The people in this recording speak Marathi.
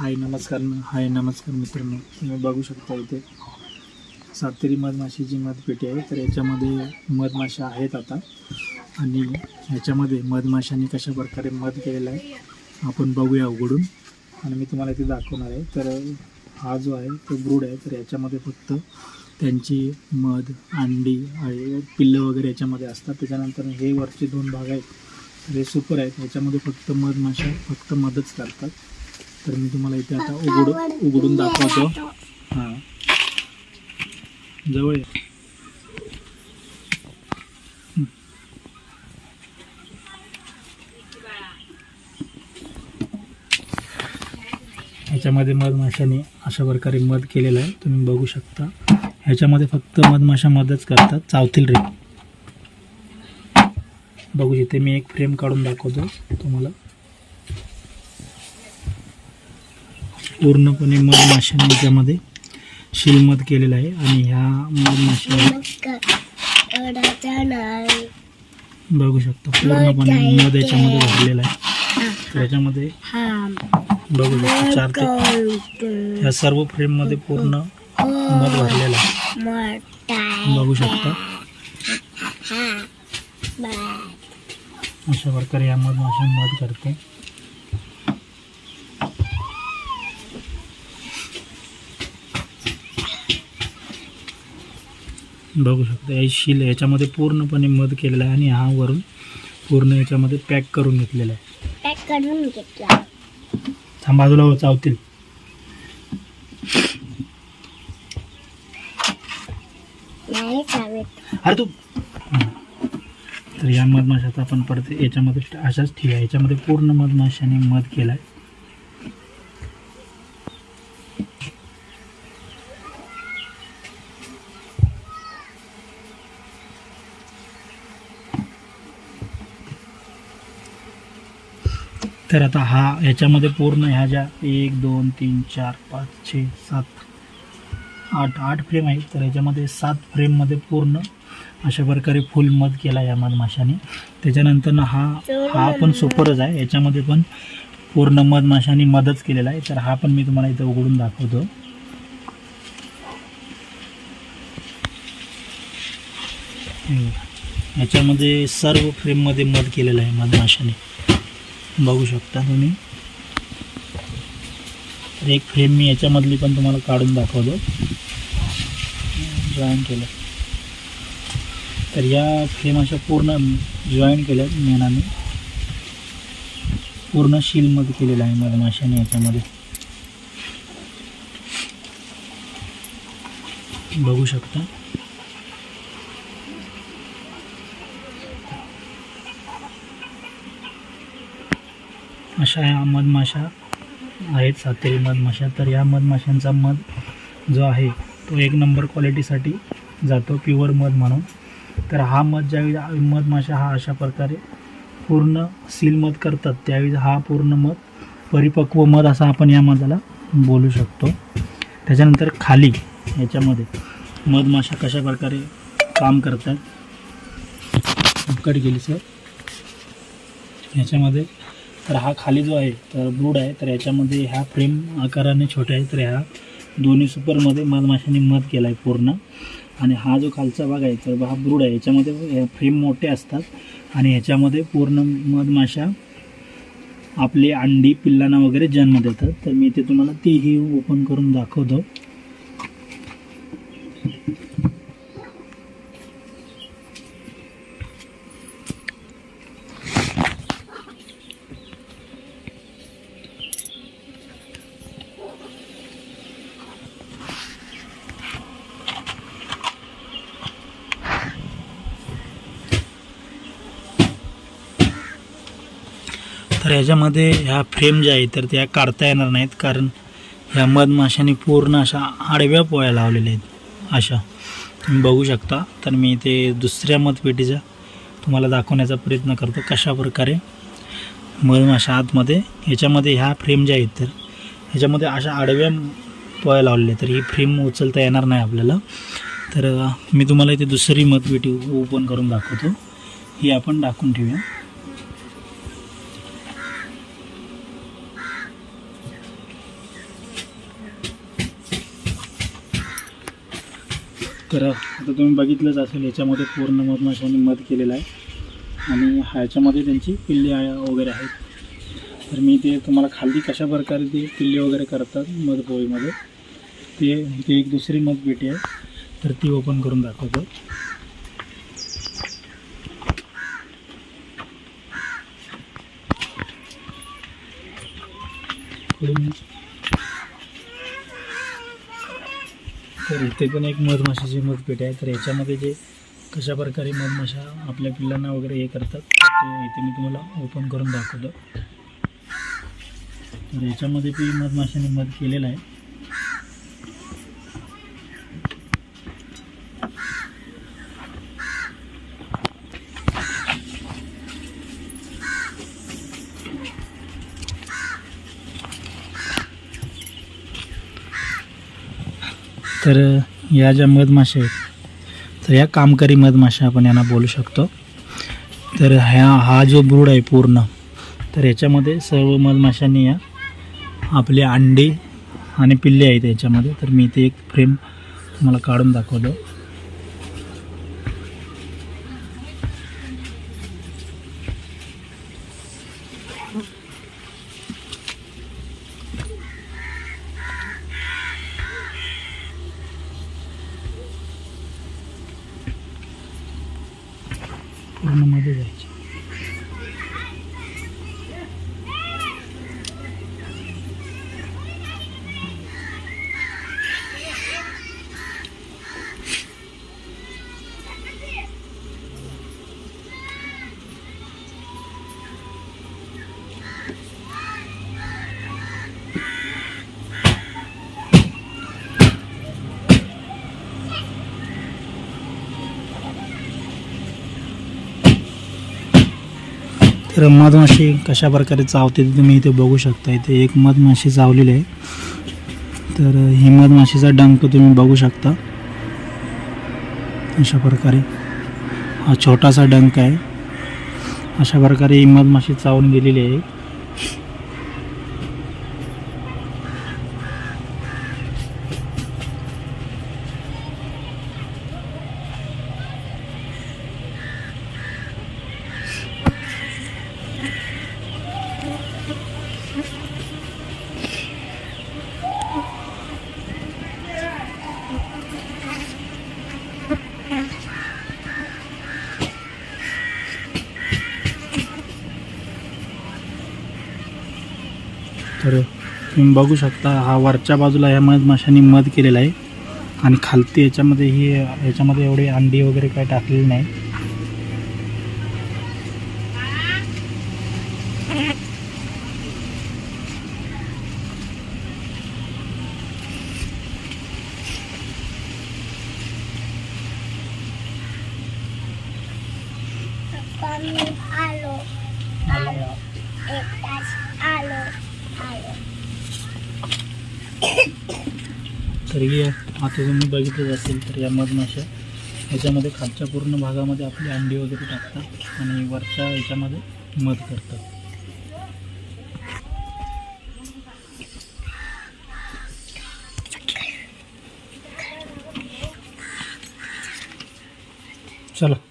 हाय नमस्कार हाय नमस्कार मित्रांनो. तुम्ही बघू शकता इथे सातेरी मधमाशीची मधपेटी आहे. तर याच्यामध्ये मधमाशा आहेत आता. आणि ह्याच्यामध्ये मधमाशांनी कशा प्रकारे मध केलेला आहे आपण बघूया उघडून. आणि मी तुम्हाला इथे दाखवणार आहे. तर हा जो आहे तो ब्रूड आहे. तर याच्यामध्ये फक्त त्यांची मध अंडी आणि पिल्लं वगैरे याच्यामध्ये असतात. त्याच्यानंतर हे वरचे दोन भाग आहेत. तर हे सुपर आहेत. याच्यामध्ये फक्त मधमाशा फक्त मदच करतात. तर मी तुम्हाला इथे आता उघड उघडून दाखवतो. हां. जवळ ह्याच्यामध्ये मधमाशाने अशा प्रकारे मध केलेलं आहे. तुम्ही बघू शकता. ह्याच्यामध्ये फक्त मधमाशा मधच करतात. चावतील रे. बघू इथे मी एक फ्रेम काढून दाखवतो तुम्हाला. पूर्णपणे मधमाशाने याच्यामध्ये शिलमध केलेलं आहे आणि ह्या मधमाशा बघू शकता पूर्णपणे मध याच्यामध्ये भरलेला आहे. तर याच्यामध्ये बघू शकता चार ते ह्या सर्व फ्रेममध्ये पूर्ण मध भरलेला आहे. बघू शकता. अशा प्रकारे या मधमाशा मध करते. बघू शकता. या शील याच्यामध्ये पूर्णपणे मध केलेला आहे आणि हा वरून पूर्ण याच्यामध्ये पॅक करून घेतलेला आहे. पॅक करून घेतला. थांब बाजूला हो, चावतील. अरे तू तर या मधमाशाचा आपण परत याच्यामध्ये अशाच ठेवा याच्यामध्ये पूर्ण मधमाशाने मध केला आहे तर आता हा ह्याच्यामध्ये पूर्ण ह्या ज्या एक दोन तीन चार पाच छे सात आठ आठ फ्रेम आहे तर याच्यामध्ये सात फ्रेममध्ये पूर्ण अशा प्रकारे फुल मध केला या मधमाशाने त्याच्यानंतर ना हा हा पण सुपरच आहे. याच्यामध्ये पण पूर्ण मधमाशाने मदच केलेला आहे. तर हा पण मी तुम्हाला इथं उघडून दाखवतो. याच्यामध्ये सर्व फ्रेममध्ये मध केलेलं आहे मधमाशाने बघू शकता तुम्ही. एक फ्रेम मी याच्यामधली पण तुम्हाला काढून दाखवतो. जॉईन केलं. तर या फ्रेम अशा पूर्ण जॉईन केल्या मेनाने पूर्ण शीलमध्ये केलेलं आहे मधमाशाने याच्यामध्ये. बघू शकता. अशा ह्या मधमाशा आहेत सातेरी मधमाशा. तर या मधमाशांचा मध जो आहे तो एक नंबर क्वालिटीसाठी जातो प्युअर मध म्हणून. तर हा मध ज्यावेळी मधमाशा हा अशा प्रकारे पूर्ण सील मध करतात त्यावेळी हा पूर्ण मध परिपक्व मध असा आपण या मधाला बोलू शकतो. त्याच्यानंतर खाली याच्यामध्ये मधमाशा कशा प्रकारे काम करतात. कट गेली सर. याच्यामध्ये तर हा खाली जो आहे तर ब्रूड आहे. तर याच्यामध्ये ह्या फ्रेम आकाराने छोट्या आहे तर ह्या दोन्ही सुपरमध्ये मधमाशांनी मध केला आहे पूर्ण. आणि हा जो खालचा भाग आहे तर हा ब्रूड आहे. याच्यामध्ये फ्रेम मोठे असतात. आणि ह्याच्यामध्ये पूर्ण मधमाशा आपले अंडी पिल्लांना वगैरे जन्म देतात. तर मी ते तुम्हाला तीही ओपन करून दाखवतो. तर ह्याच्यामध्ये ह्या फ्रेम ज्या आहेत तर त्या काढता येणार नाहीत कारण ह्या मधमाशांनी पूर्ण अशा आडव्या पोळ्या लावलेल्या आहेत. अशा. तुम्ही बघू शकता. तर मी ते दुसऱ्या मतपेटीचा तुम्हाला दाखवण्याचा प्रयत्न करतो कशा प्रकारे मधमाशा आतमध्ये ह्याच्यामध्ये ह्या फ्रेम ज्या आहेत तर ह्याच्यामध्ये अशा आडव्या पोळ्या लावलेल्या आहेत तर ही फ्रेम उचलता येणार नाही आपल्याला. तर मी तुम्हाला इथे दुसरी मतपेटी ओपन करून दाखवतो. ही आपण दाखवून ठेवूया. तर आता तुम्ही बघितलंच असेल याच्यामध्ये पूर्ण मधमाशांनी म्हणजे मध केलेलं आहे. आणि ह्याच्यामध्ये त्यांची पिल्ले वगैरे आहेत. तर मी ते तुम्हाला खाली कशा प्रकारे ते पिल्ले वगैरे करतात मधपोळीमध्ये ते ते एक दुसरी मध पेटी आहे. तर ती ओपन करून दाखवतो. पुढून तर इथे पण एक मधमाशीची मधपेट आहे. तर याच्यामध्ये जे कशा प्रकारे मधमाशा आपल्या पिल्लांना वगैरे हे करतात ते इथे मी तुम्हाला ओपन करून दाखवतो. तर याच्यामध्ये ती मधमाशाने मध केलेला आहे. तर या ज्या मधमाशा आहेत तर या कामकरी मधमाशा आपण यांना बोलू शकतो. तर ह्या हा जो ब्रूड आहे पूर्ण तर याच्यामध्ये सर्व मधमाशांनी या आपले अंडे आणि पिल्ले आहेत याच्यामध्ये. तर मी ते एक फ्रेम तुम्हाला काढून दाखवतो. तर मधमाशी कशा प्रकारे चावते ते तुम्ही इथे बघू शकता. इथे एक मधमाशी चावलेली आहे. तर ही मधमाशीचा डंक तुम्ही बघू शकता. अशा प्रकारे हा छोटासा डंक आहे. अशा प्रकारे ही मधमाशी चावून गेलेली आहे. तर तुम्ही बघू शकता हा वरच्या बाजूला ह्या मधमाशांनी मध केलेला आहे. आणि खालती याच्यामध्ये ही याच्यामध्ये एवढे अंडी वगैरे काय टाकलेली नाही. आलो. आलो आलो तरी आता तुम्ही बघितलंच असेल तर या मधमाशा ह्याच्यामध्ये खालच्या पूर्ण भागामध्ये आपली अंडी वगैरे टाकतात आणि वरच्या ह्याच्यामध्ये मध करतात. चला.